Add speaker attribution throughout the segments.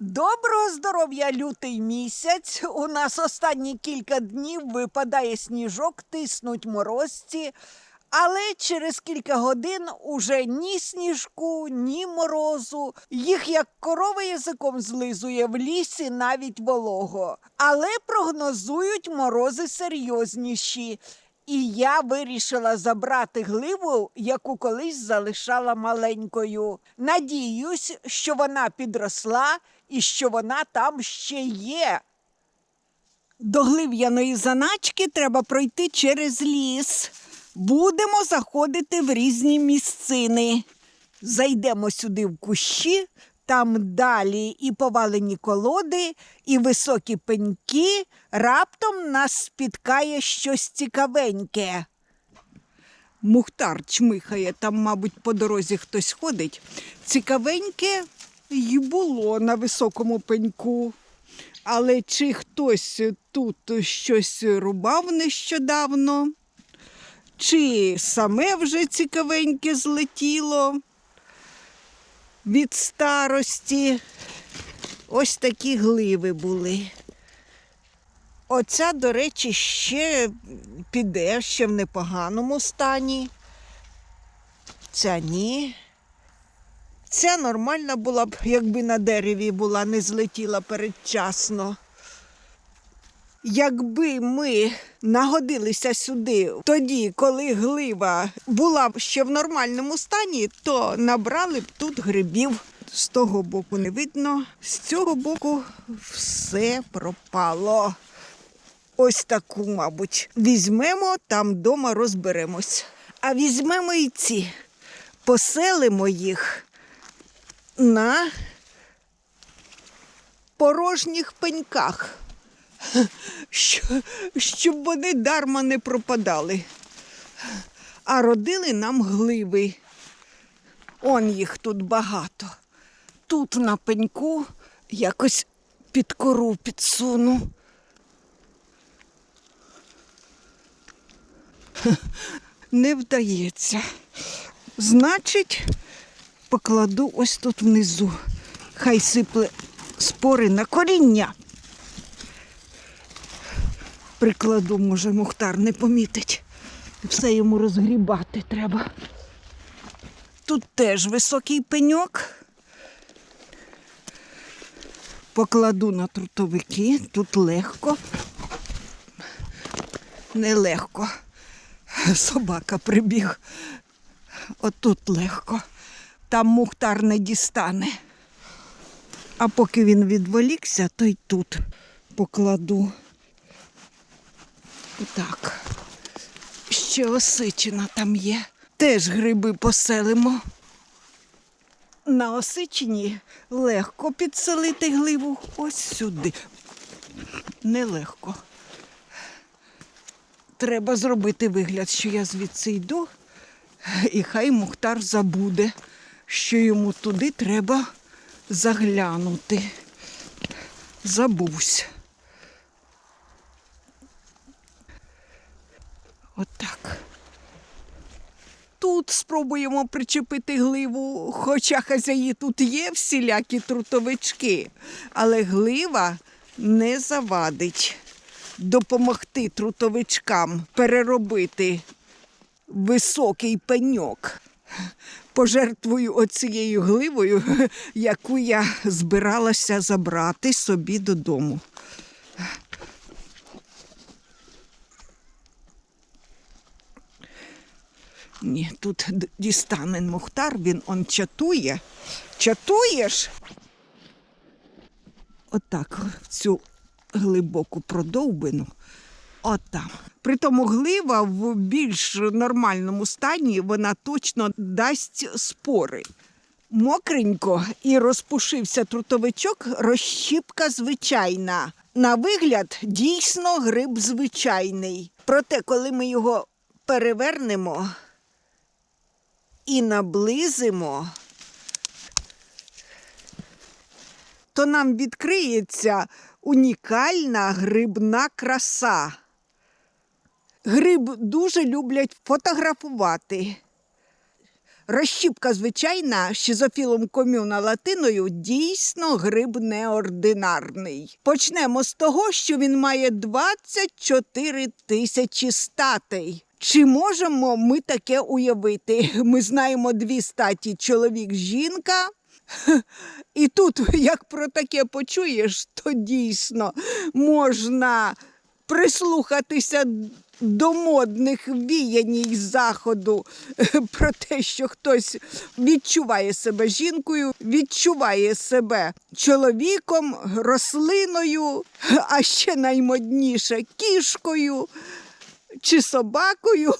Speaker 1: Доброго здоров'я, лютий місяць. У нас останні кілька днів випадає сніжок, тиснуть морозці. Але через кілька годин уже ні сніжку, ні морозу. Їх як корова язиком злизує в лісі навіть волого. Але прогнозують морози серйозніші. І я вирішила забрати гливу, яку колись залишала маленькою. Надіюсь, що вона підросла і що вона там ще є. До глив'яної заначки треба пройти через ліс. Будемо заходити в різні місцини. Зайдемо сюди в кущі, там далі і повалені колоди, і високі пеньки. Раптом нас спіткає щось цікавеньке. Мухтар чмихає, там, мабуть, по дорозі хтось ходить. Цікавеньке й було на високому пеньку. Але чи хтось тут щось рубав нещодавно? Чи саме вже цікавеньке злетіло від старості? Ось такі гливи були. Оця, до речі, ще піде, ще в непоганому стані. Ця ні. Ця нормальна була б, якби на дереві була, не злетіла передчасно. Якби ми нагодилися сюди тоді, коли глива була б ще в нормальному стані, то набрали б тут грибів. З того боку не видно, з цього боку все пропало. Ось таку, мабуть, візьмемо, там вдома розберемось. А візьмемо і ці, поселимо їх на порожніх пеньках, щоб вони дарма не пропадали. А родили нам гливи. Он їх тут багато. Тут на пеньку якось під кору підсуну. Не вдається. Значить, покладу ось тут внизу. Хай сипле спори на коріння. Прикладу, може, Мухтар не помітить. Все йому розгрібати треба. Тут теж високий пеньок. Покладу на трутовики, тут легко. Нелегко. Собака прибіг. Отут легко. Там мухтар не дістане. А поки він відволікся, то й тут покладу. Так. Ще осичина там є. Теж гриби поселимо. На осичині легко підселити гливу ось сюди. Нелегко. Треба зробити вигляд, що я звідси йду, і хай Мухтар забуде, що йому туди треба заглянути. Забувся. Отак. Тут спробуємо причепити гливу, хоча хазяї тут є всілякі трутовички, але глива не завадить допомогти трутовичкам переробити високий пеньок. Пожертвую оцією гливою, яку я збиралася забрати собі додому. Ні, тут д- дістане Мухтар, він он чатує. Чатуєш? Отак, в цю глибоку продовбину. Отам. Притому глива в більш нормальному стані вона точно дасть спори. Мокренько і розпушився трутовичок, розщіпка звичайна. На вигляд дійсно гриб звичайний. Проте, коли ми його перевернемо і наблизимо, то нам відкриється унікальна грибна краса. Гриб дуже люблять фотографувати. Розщіпка звичайна шизофілом комюна латиною дійсно гриб неординарний. Почнемо з того, що він має 24 тисячі статей. Чи можемо ми таке уявити? Ми знаємо дві статі чоловік-жінка. І тут, як про таке почуєш, то дійсно можна прислухатися до модних віянь із заходу про те, що хтось відчуває себе жінкою, відчуває себе чоловіком, рослиною, а ще наймодніше кішкою чи собакою.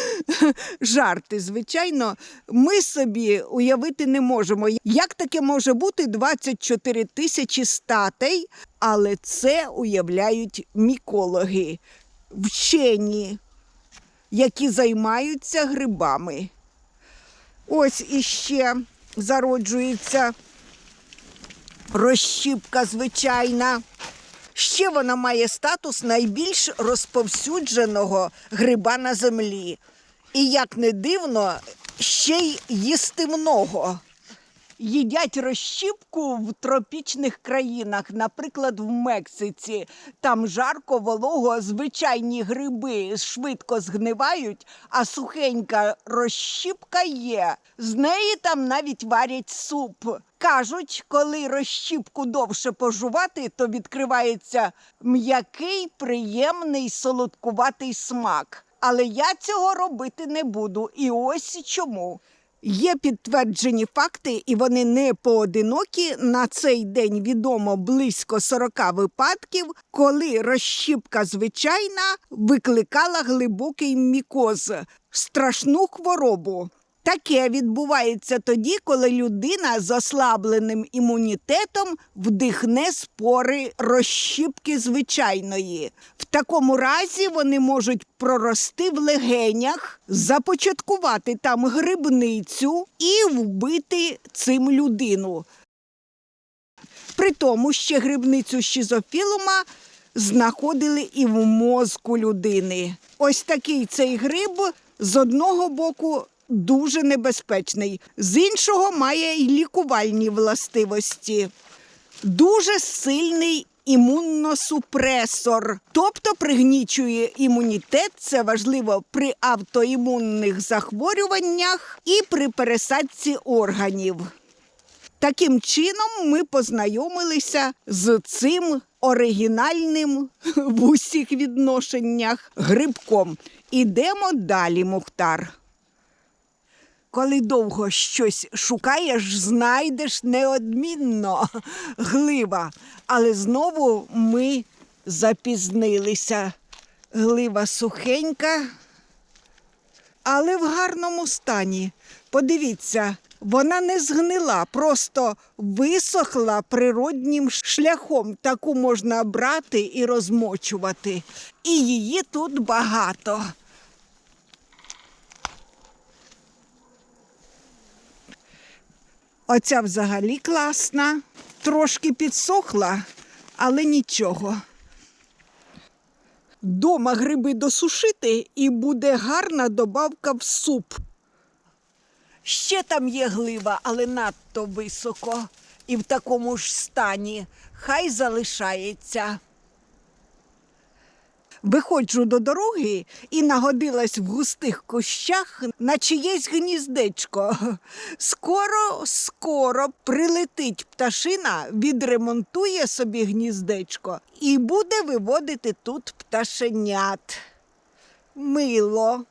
Speaker 1: Жарти, звичайно, ми собі уявити не можемо. Як таке може бути 24 тисячі статей, але це уявляють мікологи, вчені, які займаються грибами. Ось іще зароджується розщіпка звичайна. Ще вона має статус найбільш розповсюдженого гриба на землі. І як не дивно, ще й їстивного. Їдять розщіпку в тропічних країнах, наприклад, в Мексиці. Там жарко, волого, звичайні гриби швидко згнивають, а сухенька розщіпка є. З неї там навіть варять суп. Кажуть, коли розщіпку довше пожувати, то відкривається м'який, приємний, солодкуватий смак. Але я цього робити не буду. І ось чому. Є підтверджені факти, і вони не поодинокі. На цей день відомо близько 40 випадків, коли розщіпка звичайна викликала глибокий мікоз, страшну хворобу. Таке відбувається тоді, коли людина з ослабленим імунітетом вдихне спори розщіпки звичайної. В такому разі вони можуть прорости в легенях, започаткувати там грибницю і вбити цим людину. При тому ще грибницю шизофілума знаходили і в мозку людини. Ось такий цей гриб з одного боку дуже небезпечний, з іншого має й лікувальні властивості. Дуже сильний імунносупресор, тобто пригнічує імунітет. Це важливо при автоімунних захворюваннях і при пересадці органів. Таким чином ми познайомилися з цим оригінальним в усіх відношеннях грибком. Ідемо далі, Мухтар. Коли довго щось шукаєш, знайдеш неодмінно глива. Але знову ми запізнилися. Глива сухенька, але в гарному стані. Подивіться, вона не згнила, просто висохла природнім шляхом. Таку можна брати і розмочувати. І її тут багато. Оця взагалі класна, трошки підсохла, але нічого. Дома гриби досушити і буде гарна добавка в суп. Ще там є глива, але надто високо і в такому ж стані. Хай залишається. Виходжу до дороги і нагодилась в густих кущах на чиєсь гніздечко. Скоро, скоро прилетить пташина, відремонтує собі гніздечко і буде виводити тут пташенят. Мило.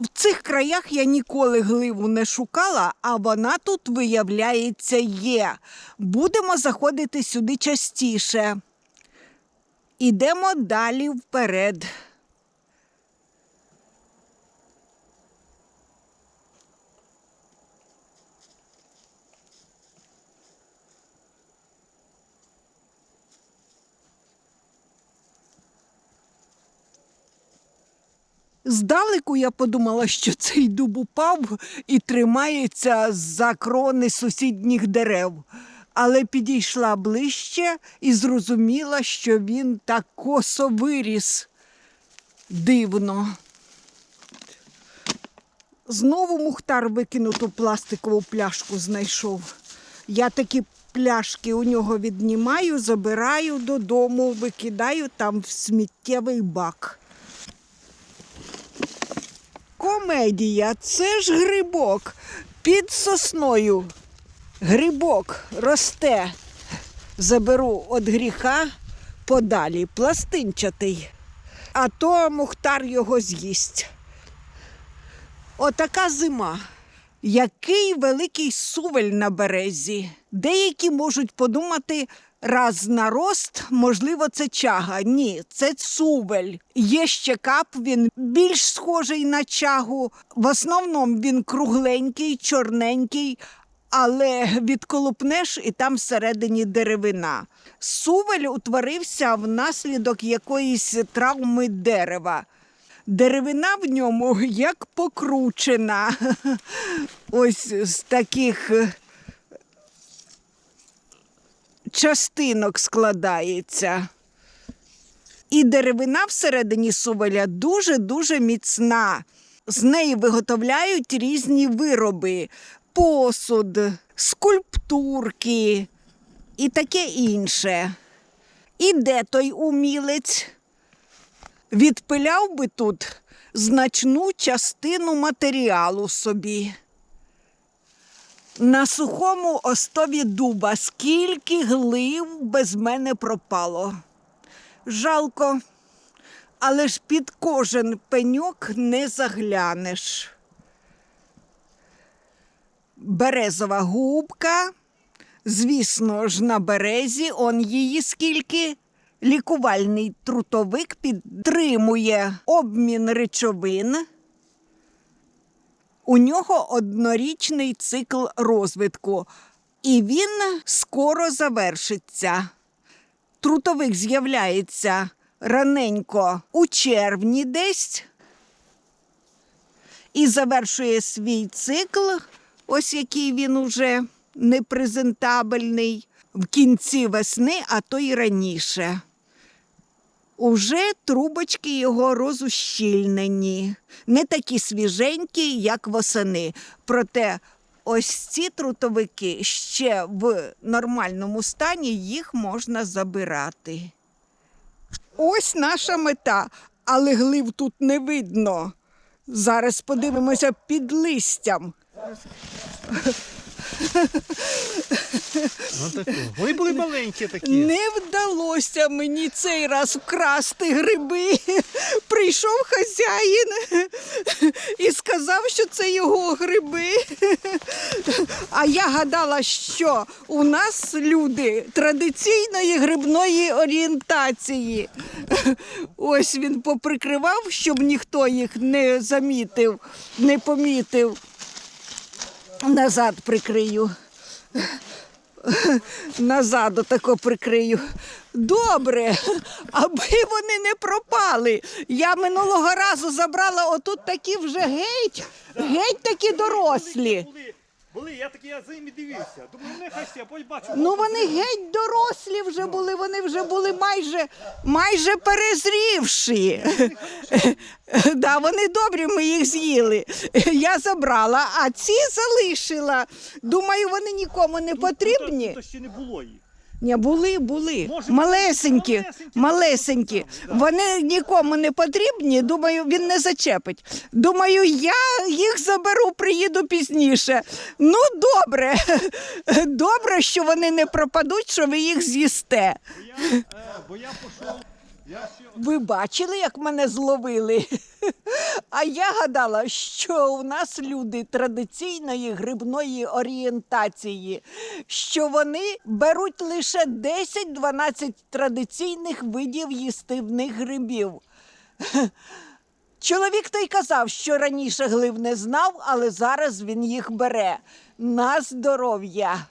Speaker 1: В цих краях я ніколи гливу не шукала, а вона тут, виявляється, є. Будемо заходити сюди частіше. Ідемо далі вперед. Здалеку я подумала, що цей дуб упав і тримається за крони сусідніх дерев. Але підійшла ближче і зрозуміла, що він так косо виріс. Дивно. Знову Мухтар викинуту пластикову пляшку знайшов. Я такі пляшки у нього віднімаю, забираю додому, викидаю там в сміттєвий бак. Комедія, це ж грибок під сосною. Грибок росте. Заберу від гріха подалі, пластинчатий. А то Мухтар його з'їсть. Отака зима. Який великий сувель на березі. Деякі можуть подумати, раз на рост, можливо, це чага. Ні, це сувель. Є ще кап, він більш схожий на чагу. В основному він кругленький, чорненький, але відколупнеш і там всередині деревина. Сувель утворився внаслідок якоїсь травми дерева. Деревина в ньому як покручена. Ось з таких е, частинок складається. І деревина всередині сувеля дуже-дуже міцна. З неї виготовляють різні вироби: посуд, скульптурки і таке інше. І де той умілець? Відпиляв би тут значну частину матеріалу собі. На сухому остові дуба скільки глив без мене пропало. Жалко, але ж під кожен пеньок не заглянеш. Березова губка, звісно ж, на березі, он її скільки. Лікувальний трутовик підтримує обмін речовин. У нього однорічний цикл розвитку, і він скоро завершиться. Трутовик з'являється раненько у червні десь і завершує свій цикл, ось який він уже непрезентабельний, в кінці весни, а то й раніше. Уже трубочки його розущільнені, не такі свіженькі, як восени. Проте ось ці трутовики ще в нормальному стані їх можна забирати. Ось наша мета, але глив тут не видно. Зараз подивимося під листям.
Speaker 2: Ну, таку. Були маленькі такі.
Speaker 1: Не вдалося мені цей раз вкрасти гриби. Прийшов хазяїн і сказав, що це його гриби. А я гадала, що у нас люди традиційної грибної орієнтації. Ось він поприкривав, щоб ніхто їх не замітив, не помітив. Назад прикрию. Назад отако прикрию. Добре, аби вони не пропали. Я минулого разу забрала отут такі вже геть, геть такі дорослі.
Speaker 2: Були, я такі я за ними дивився. Думаю, нехай ще, бо бачу.
Speaker 1: Ну вони геть дорослі вже були, вони вже були майже, майже перезрівші. Да, вони добрі, ми їх з'їли. Я забрала, а ці залишила. Думаю, вони нікому не потрібні.
Speaker 2: Тут ще не було їх.
Speaker 1: Ні, були, були.
Speaker 2: Може,
Speaker 1: малесенькі,
Speaker 2: малесенькі.
Speaker 1: Вони нікому не потрібні. Думаю, він не зачепить. Думаю, я їх заберу, приїду пізніше. Ну, добре. Добре, що вони не пропадуть, що ви їх з'їсте.
Speaker 2: Бо я, е, бо я пішов,
Speaker 1: Ви бачили, як мене зловили? А я гадала, що у нас люди традиційної грибної орієнтації, що вони беруть лише 10-12 традиційних видів їстивних грибів. Чоловік той казав, що раніше глив не знав, але зараз він їх бере. На здоров'я.